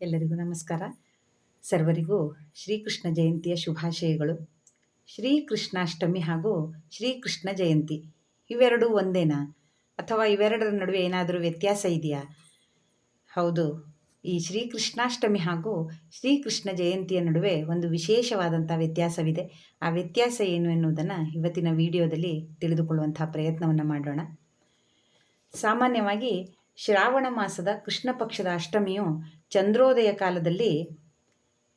ಎಲ್ಲರಿಗೂ ನಮಸ್ಕಾರ. ಸರ್ವರಿಗೂ ಶ್ರೀಕೃಷ್ಣ ಜಯಂತಿಯ ಶುಭಾಶಯಗಳು. ಶ್ರೀಕೃಷ್ಣಾಷ್ಟಮಿ ಹಾಗೂ ಶ್ರೀಕೃಷ್ಣ ಜಯಂತಿ ಇವೆರಡೂ ಒಂದೇನಾ? ಅಥವಾ ಇವೆರಡರ ನಡುವೆ ಏನಾದರೂ ವ್ಯತ್ಯಾಸ ಇದೆಯಾ? ಹೌದು, ಈ ಶ್ರೀಕೃಷ್ಣಾಷ್ಟಮಿ ಹಾಗೂ ಶ್ರೀಕೃಷ್ಣ ಜಯಂತಿಯ ನಡುವೆ ಒಂದು ವಿಶೇಷವಾದಂಥ ವ್ಯತ್ಯಾಸವಿದೆ. ಆ ವ್ಯತ್ಯಾಸ ಏನು ಎನ್ನುವುದನ್ನು ಇವತ್ತಿನ ವಿಡಿಯೋದಲ್ಲಿ ತಿಳಿದುಕೊಳ್ಳುವಂಥ ಪ್ರಯತ್ನವನ್ನು ಮಾಡೋಣ. ಸಾಮಾನ್ಯವಾಗಿ ಶ್ರಾವಣ ಮಾಸದ ಕೃಷ್ಣ ಪಕ್ಷದ ಅಷ್ಟಮಿಯು ಚಂದ್ರೋದಯ ಕಾಲದಲ್ಲಿ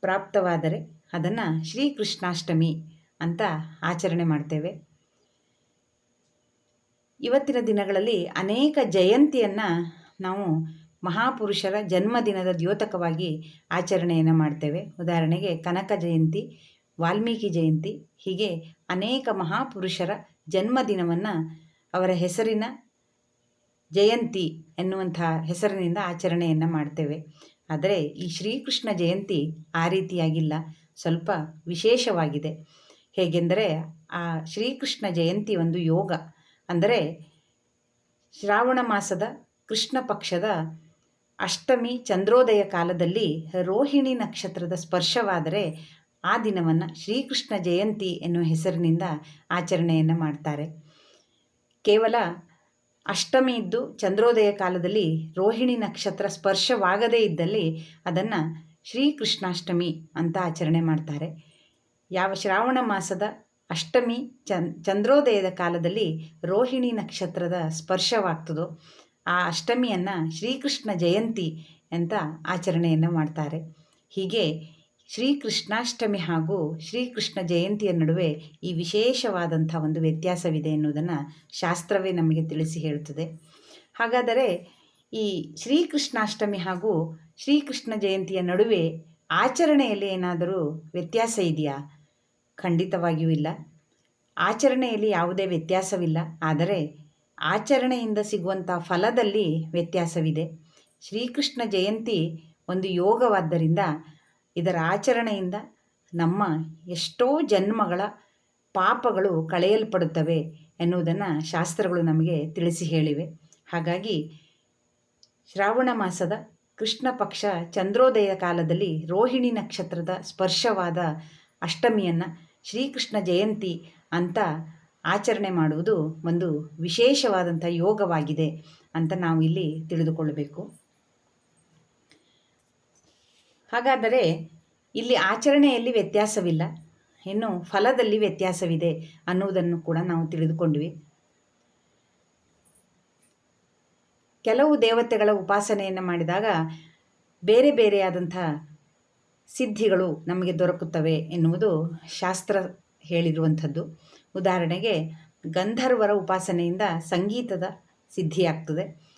ಪ್ರಾಪ್ತವಾದರೆ ಅದನ್ನು ಶ್ರೀಕೃಷ್ಣಾಷ್ಟಮಿ ಅಂತ ಆಚರಣೆ ಮಾಡ್ತೇವೆ. ಇವತ್ತಿನ ದಿನಗಳಲ್ಲಿ ಅನೇಕ ಜಯಂತಿಯನ್ನು ನಾವು ಮಹಾಪುರುಷರ ಜನ್ಮದಿನದ ದ್ಯೋತಕವಾಗಿ ಆಚರಣೆಯನ್ನು ಮಾಡ್ತೇವೆ. ಉದಾಹರಣೆಗೆ ಕನಕ ಜಯಂತಿ, ವಾಲ್ಮೀಕಿ ಜಯಂತಿ ಹೀಗೆ ಅನೇಕ ಮಹಾಪುರುಷರ ಜನ್ಮದಿನವನ್ನು ಅವರ ಹೆಸರಿನ ಜಯಂತಿ ಎನ್ನುವಂಥ ಹೆಸರಿನಿಂದ ಆಚರಣೆಯನ್ನು ಮಾಡ್ತೇವೆ. ಆದರೆ ಈ ಶ್ರೀಕೃಷ್ಣ ಜಯಂತಿ ಆ ರೀತಿಯಾಗಿಲ್ಲ. ಸ್ವಲ್ಪ ವಿಶೇಷವಾಗಿದೆ. ಹೇಗೆಂದರೆ ಆ ಶ್ರೀಕೃಷ್ಣ ಜಯಂತಿ ಒಂದು ಯೋಗ. ಅಂದರೆ ಶ್ರಾವಣ ಮಾಸದ ಕೃಷ್ಣ ಪಕ್ಷದ ಅಷ್ಟಮಿ ಚಂದ್ರೋದಯ ಕಾಲದಲ್ಲಿ ರೋಹಿಣಿ ನಕ್ಷತ್ರದ ಸ್ಪರ್ಶವಾದರೆ ಆ ದಿನವನ್ನು ಶ್ರೀಕೃಷ್ಣ ಜಯಂತಿ ಎನ್ನುವ ಹೆಸರಿನಿಂದ ಆಚರಣೆಯನ್ನು ಮಾಡ್ತಾರೆ. ಕೇವಲ ಅಷ್ಟಮಿ ಇದ್ದು ಚಂದ್ರೋದಯ ಕಾಲದಲ್ಲಿ ರೋಹಿಣಿ ನಕ್ಷತ್ರ ಸ್ಪರ್ಶವಾಗದೇ ಇದ್ದಲ್ಲಿ ಅದನ್ನು ಶ್ರೀಕೃಷ್ಣಾಷ್ಟಮಿ ಅಂತ ಆಚರಣೆ ಮಾಡ್ತಾರೆ. ಯಾವ ಶ್ರಾವಣ ಮಾಸದ ಅಷ್ಟಮಿ ಚನ್, ಚಂದ್ರೋದಯದ ಕಾಲದಲ್ಲಿ ರೋಹಿಣಿ ನಕ್ಷತ್ರದ ಸ್ಪರ್ಶವಾಗ್ತದೋ ಆ ಅಷ್ಟಮಿಯನ್ನು ಶ್ರೀಕೃಷ್ಣ ಜಯಂತಿ ಅಂತ ಆಚರಣೆಯನ್ನು ಮಾಡ್ತಾರೆ. ಹೀಗೆ ಶ್ರೀಕೃಷ್ಣಾಷ್ಟಮಿ ಹಾಗೂ ಶ್ರೀಕೃಷ್ಣ ಜಯಂತಿಯ ನಡುವೆ ಈ ವಿಶೇಷವಾದಂಥ ಒಂದು ವ್ಯತ್ಯಾಸವಿದೆ ಎನ್ನುವುದನ್ನು ಶಾಸ್ತ್ರವೇ ನಮಗೆ ತಿಳಿಸಿ ಹೇಳುತ್ತದೆ. ಹಾಗಾದರೆ ಈ ಶ್ರೀಕೃಷ್ಣಾಷ್ಟಮಿ ಹಾಗೂ ಶ್ರೀಕೃಷ್ಣ ಜಯಂತಿಯ ನಡುವೆ ಆಚರಣೆಯಲ್ಲಿ ಏನಾದರೂ ವ್ಯತ್ಯಾಸ ಇದೆಯಾ? ಖಂಡಿತವಾಗಿಯೂ ಇಲ್ಲ. ಆಚರಣೆಯಲ್ಲಿ ಯಾವುದೇ ವ್ಯತ್ಯಾಸವಿಲ್ಲ. ಆದರೆ ಆಚರಣೆಯಿಂದ ಸಿಗುವಂಥ ಫಲದಲ್ಲಿ ವ್ಯತ್ಯಾಸವಿದೆ. ಶ್ರೀಕೃಷ್ಣ ಜಯಂತಿ ಒಂದು ಯೋಗವಾದ್ದರಿಂದ ಇದರ ಆಚರಣೆಯಿಂದ ನಮ್ಮ ಎಷ್ಟೋ ಜನ್ಮಗಳ ಪಾಪಗಳು ಕಳೆಯಲ್ಪಡುತ್ತವೆ ಎನ್ನುವುದನ್ನು ಶಾಸ್ತ್ರಗಳು ನಮಗೆ ತಿಳಿಸಿ ಹೇಳಿವೆ. ಹಾಗಾಗಿ ಶ್ರಾವಣ ಮಾಸದ ಕೃಷ್ಣ ಪಕ್ಷ ಚಂದ್ರೋದಯ ಕಾಲದಲ್ಲಿ ರೋಹಿಣಿ ನಕ್ಷತ್ರದ ಸ್ಪರ್ಶವಾದ ಅಷ್ಟಮಿಯನ್ನು ಶ್ರೀಕೃಷ್ಣ ಜಯಂತಿ ಅಂತ ಆಚರಣೆ ಮಾಡುವುದು ಒಂದು ವಿಶೇಷವಾದಂಥ ಯೋಗವಾಗಿದೆ ಅಂತ ನಾವು ಇಲ್ಲಿ ತಿಳಿದುಕೊಳ್ಳಬೇಕು. ಹಾಗಾದರೆ ಇಲ್ಲಿ ಆಚರಣೆಯಲ್ಲಿ ವ್ಯತ್ಯಾಸವಿಲ್ಲ. ಇನ್ನು ಫಲದಲ್ಲಿ ವ್ಯತ್ಯಾಸವಿದೆ ಅನ್ನುವುದನ್ನು ಕೂಡ ನಾವು ತಿಳಿದುಕೊಂಡ್ವಿ. ಕೆಲವು ದೇವತೆಗಳ ಉಪಾಸನೆಯನ್ನು ಮಾಡಿದಾಗ ಬೇರೆ ಬೇರೆಯಾದಂಥ ಸಿದ್ಧಿಗಳು ನಮಗೆ ದೊರಕುತ್ತವೆ ಎನ್ನುವುದು ಶಾಸ್ತ್ರ ಹೇಳಿರುವಂಥದ್ದು. ಉದಾಹರಣೆಗೆ ಗಂಧರ್ವರ ಉಪಾಸನೆಯಿಂದ ಸಂಗೀತದ ಸಿದ್ಧಿಯಾಗ್ತದೆ.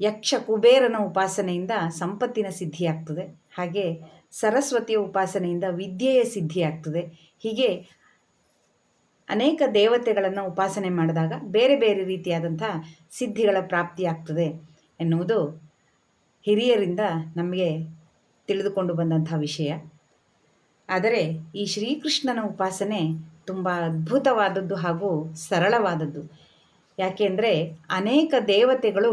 ಯಕ್ಷ ಕುಬೇರನ ಉಪಾಸನೆಯಿಂದ ಸಂಪತ್ತಿನ ಸಿದ್ಧಿಯಾಗ್ತದೆ. ಹಾಗೆ ಸರಸ್ವತಿಯ ಉಪಾಸನೆಯಿಂದ ವಿದ್ಯೆಯ ಸಿದ್ಧಿಯಾಗ್ತದೆ. ಹೀಗೆ ಅನೇಕ ದೇವತೆಗಳನ್ನು ಉಪಾಸನೆ ಮಾಡಿದಾಗ ಬೇರೆ ಬೇರೆ ರೀತಿಯಾದಂಥ ಸಿದ್ಧಿಗಳ ಪ್ರಾಪ್ತಿಯಾಗ್ತದೆ ಎನ್ನುವುದು ಹಿರಿಯರಿಂದ ನಮಗೆ ತಿಳಿದುಕೊಂಡು ಬಂದಂಥ ವಿಷಯ. ಆದರೆ ಈ ಶ್ರೀಕೃಷ್ಣನ ಉಪಾಸನೆ ತುಂಬ ಅದ್ಭುತವಾದದ್ದು ಹಾಗೂ ಸರಳವಾದದ್ದು. ಯಾಕೆಂದರೆ ಅನೇಕ ದೇವತೆಗಳು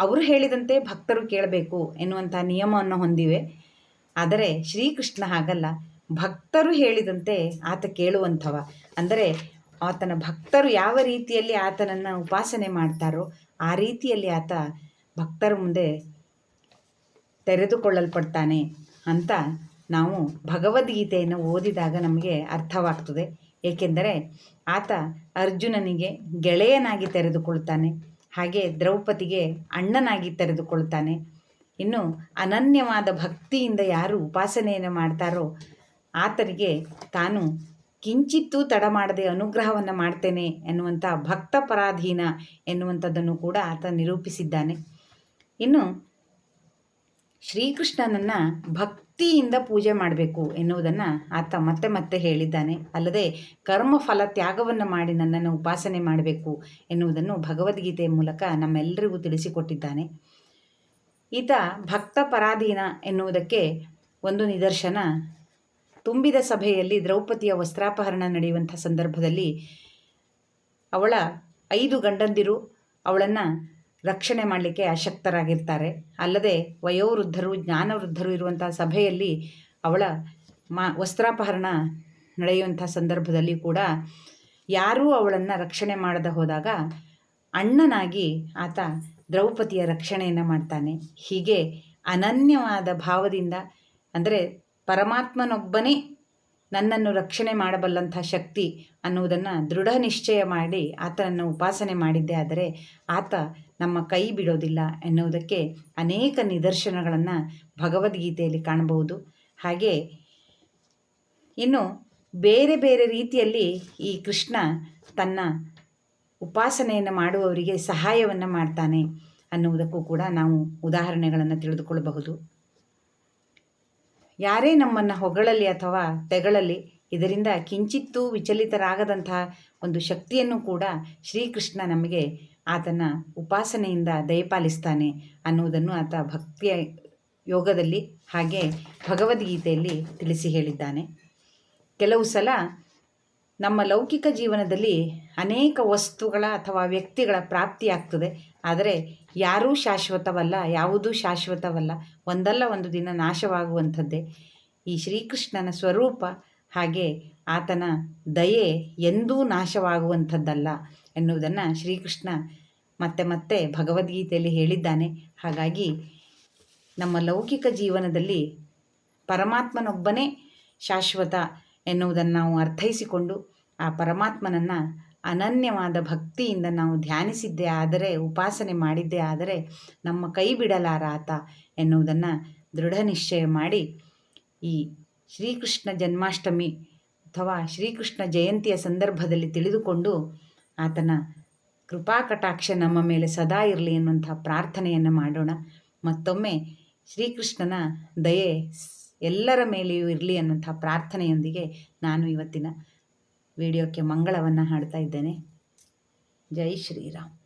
ಅವರು ಹೇಳಿದಂತೆ ಭಕ್ತರು ಕೇಳಬೇಕು ಎನ್ನುವಂಥ ನಿಯಮವನ್ನು ಹೊಂದಿವೆ. ಆದರೆ ಶ್ರೀಕೃಷ್ಣ ಹಾಗಲ್ಲ. ಭಕ್ತರು ಹೇಳಿದಂತೆ ಆತ ಕೇಳುವಂಥವ. ಅಂದರೆ ಆತನ ಭಕ್ತರು ಯಾವ ರೀತಿಯಲ್ಲಿ ಆತನನ್ನು ಉಪಾಸನೆ ಮಾಡ್ತಾರೋ ಆ ರೀತಿಯಲ್ಲಿ ಆತ ಭಕ್ತರ ಮುಂದೆ ತೆರೆದುಕೊಳ್ಳಲ್ಪಡ್ತಾನೆ ಅಂತ ನಾವು ಭಗವದ್ಗೀತೆಯನ್ನು ಓದಿದಾಗ ನಮಗೆ ಅರ್ಥವಾಗ್ತದೆ. ಏಕೆಂದರೆ ಆತ ಅರ್ಜುನನಿಗೆ ಗೆಳೆಯನಾಗಿ ತೆರೆದುಕೊಳ್ತಾನೆ. ಹಾಗೆ ದ್ರೌಪದಿಗೆ ಅಣ್ಣನಾಗಿ ತೆರೆದುಕೊಳ್ತಾನೆ. ಇನ್ನು ಅನನ್ಯವಾದ ಭಕ್ತಿಯಿಂದ ಯಾರು ಉಪಾಸನೆಯನ್ನು ಮಾಡ್ತಾರೋ ಆತನಿಗೆ ತಾನು ಕಿಂಚಿತ್ತೂ ತಡ ಮಾಡದೆ ಅನುಗ್ರಹವನ್ನು ಮಾಡ್ತೇನೆ ಎನ್ನುವಂಥ ಭಕ್ತ ಪರಾಧೀನ ಎನ್ನುವಂಥದ್ದನ್ನು ಕೂಡ ಆತ ನಿರೂಪಿಸಿದ್ದಾನೆ. ಇನ್ನು ಶ್ರೀಕೃಷ್ಣನನ್ನು ಭಕ್ತಿಯಿಂದ ಪೂಜೆ ಮಾಡಬೇಕು ಎನ್ನುವುದನ್ನು ಆತ ಮತ್ತೆ ಮತ್ತೆ ಹೇಳಿದ್ದಾನೆ. ಅಲ್ಲದೆ ಕರ್ಮಫಲ ತ್ಯಾಗವನ್ನು ಮಾಡಿ ನನ್ನನ್ನು ಉಪಾಸನೆ ಮಾಡಬೇಕು ಎನ್ನುವುದನ್ನು ಭಗವದ್ಗೀತೆಯ ಮೂಲಕ ನಮ್ಮೆಲ್ಲರಿಗೂ ತಿಳಿಸಿಕೊಟ್ಟಿದ್ದಾನೆ. ಈತ ಭಕ್ತ ಪರಾಧೀನ ಎನ್ನುವುದಕ್ಕೆ ಒಂದು ನಿದರ್ಶನ. ತುಂಬಿದ ಸಭೆಯಲ್ಲಿ ದ್ರೌಪದಿಯ ವಸ್ತ್ರಾಪಹರಣ ನಡೆಯುವಂಥ ಸಂದರ್ಭದಲ್ಲಿ ಅವಳ ಐದು ಗಂಡಂದಿರು ಅವಳನ್ನು ರಕ್ಷಣೆ ಮಾಡಲಿಕ್ಕೆ ಅಶಕ್ತರಾಗಿರ್ತಾರೆ ಅಲ್ಲದೆ ವಯೋವೃದ್ಧರು, ಜ್ಞಾನವೃದ್ಧರು ಇರುವಂಥ ಸಭೆಯಲ್ಲಿ ಅವಳ ಮಾ, ವಸ್ತ್ರಾಪಹರಣ ನಡೆಯುವಂಥ ಸಂದರ್ಭದಲ್ಲಿ ಕೂಡ ಯಾರೂ ಅವಳನ್ನು ರಕ್ಷಣೆ ಮಾಡದೆ ಹೋದಾಗ ಅಣ್ಣನಾಗಿ ಆತ ದ್ರೌಪದಿಯ ರಕ್ಷಣೆಯನ್ನು ಮಾಡ್ತಾನೆ. ಹೀಗೆ ಅನನ್ಯವಾದ ಭಾವದಿಂದ, ಅಂದರೆ ಪರಮಾತ್ಮನೊಬ್ಬನೇ ನನ್ನನ್ನು ರಕ್ಷಣೆ ಮಾಡಬಲ್ಲಂಥ ಶಕ್ತಿ ಅನ್ನುವುದನ್ನು ದೃಢ ನಿಶ್ಚಯ ಮಾಡಿ ಆತನನ್ನು ಉಪಾಸನೆ ಮಾಡಿದ್ದೆ ಆದರೆ ಆತ ನಮ್ಮ ಕೈ ಬಿಡೋದಿಲ್ಲ ಎನ್ನುವುದಕ್ಕೆ ಅನೇಕ ನಿದರ್ಶನಗಳನ್ನು ಭಗವದ್ಗೀತೆಯಲ್ಲಿ ಕಾಣಬಹುದು. ಹಾಗೆ ಇನ್ನು ಬೇರೆ ಬೇರೆ ರೀತಿಯಲ್ಲಿ ಈ ಕೃಷ್ಣ ತನ್ನ ಉಪಾಸನೆಯನ್ನು ಮಾಡುವವರಿಗೆ ಸಹಾಯವನ್ನು ಮಾಡ್ತಾನೆ ಅನ್ನುವುದಕ್ಕೂ ಕೂಡ ನಾವು ಉದಾಹರಣೆಗಳನ್ನು ತಿಳಿದುಕೊಳ್ಳಬಹುದು. ಯಾರೇ ನಮ್ಮನ್ನು ಹೊಗಳಲಿ ಅಥವಾ ತೆಗಳಲಿ, ಇದರಿಂದ ಕಿಂಚಿತ್ತೂ ವಿಚಲಿತರಾಗದಂತಹ ಒಂದು ಶಕ್ತಿಯನ್ನು ಕೂಡ ಶ್ರೀಕೃಷ್ಣ ನಮಗೆ ಆತನ ಉಪಾಸನೆಯಿಂದ ದಯಪಾಲಿಸ್ತಾನೆ ಅನ್ನುವುದನ್ನು ಆತ ಭಕ್ತಿಯ ಯೋಗದಲ್ಲಿ ಹಾಗೆ ಭಗವದ್ಗೀತೆಯಲ್ಲಿ ತಿಳಿಸಿ ಹೇಳಿದ್ದಾನೆ. ಕೆಲವು ಸಲ ನಮ್ಮ ಲೌಕಿಕ ಜೀವನದಲ್ಲಿ ಅನೇಕ ವಸ್ತುಗಳ ಅಥವಾ ವ್ಯಕ್ತಿಗಳ ಪ್ರಾಪ್ತಿಯಾಗ್ತದೆ. ಆದರೆ ಯಾರೂ ಶಾಶ್ವತವಲ್ಲ, ಯಾವುದೂ ಶಾಶ್ವತವಲ್ಲ. ಒಂದಲ್ಲ ಒಂದು ದಿನ ನಾಶವಾಗುವಂಥದ್ದೇ. ಈ ಶ್ರೀಕೃಷ್ಣನ ಸ್ವರೂಪ ಹಾಗೆ ಆತನ ದಯೆ ಎಂದೂ ನಾಶವಾಗುವಂಥದ್ದಲ್ಲ ಎನ್ನುವುದನ್ನು ಶ್ರೀಕೃಷ್ಣ ಮತ್ತೆ ಮತ್ತೆ ಭಗವದ್ಗೀತೆಯಲ್ಲಿ ಹೇಳಿದ್ದಾನೆ. ಹಾಗಾಗಿ ನಮ್ಮ ಲೌಕಿಕ ಜೀವನದಲ್ಲಿ ಪರಮಾತ್ಮನೊಬ್ಬನೇ ಶಾಶ್ವತ ಎನ್ನುವುದನ್ನು ನಾವು ಅರ್ಥೈಸಿಕೊಂಡು ಆ ಪರಮಾತ್ಮನನ್ನು ಅನನ್ಯವಾದ ಭಕ್ತಿಯಿಂದ ನಾವು ಧ್ಯಾನಿಸಿದ್ದೇ ಆದರೆ, ಉಪಾಸನೆ ಮಾಡಿದ್ದೇ ಆದರೆ ನಮ್ಮ ಕೈ ಬಿಡಲಾರಾತ ಎನ್ನುವುದನ್ನು ದೃಢ ನಿಶ್ಚಯ ಮಾಡಿ ಈ ಶ್ರೀಕೃಷ್ಣ ಜನ್ಮಾಷ್ಟಮಿ ಅಥವಾ ಶ್ರೀಕೃಷ್ಣ ಜಯಂತಿಯ ಸಂದರ್ಭದಲ್ಲಿ ತಿಳಿದುಕೊಂಡು ಆತನ ಕೃಪಾ ಕಟಾಕ್ಷ ನಮ್ಮ ಮೇಲೆ ಸದಾ ಇರಲಿ ಎನ್ನುವಂಥ ಪ್ರಾರ್ಥನೆಯನ್ನು ಮಾಡೋಣ. ಮತ್ತೊಮ್ಮೆ ಶ್ರೀಕೃಷ್ಣನ ದಯೆ ಎಲ್ಲರ ಮೇಲೆಯೂ ಇರಲಿ ಅನ್ನುವಂಥ ಪ್ರಾರ್ಥನೆಯೊಂದಿಗೆ ನಾನು ಇವತ್ತಿನ ವಿಡಿಯೋಕ್ಕೆ ಮಂಗಳವನ್ನು ಹಾಡ್ತಾ ಇದ್ದೇನೆ. ಜೈ ಶ್ರೀರಾಮ್.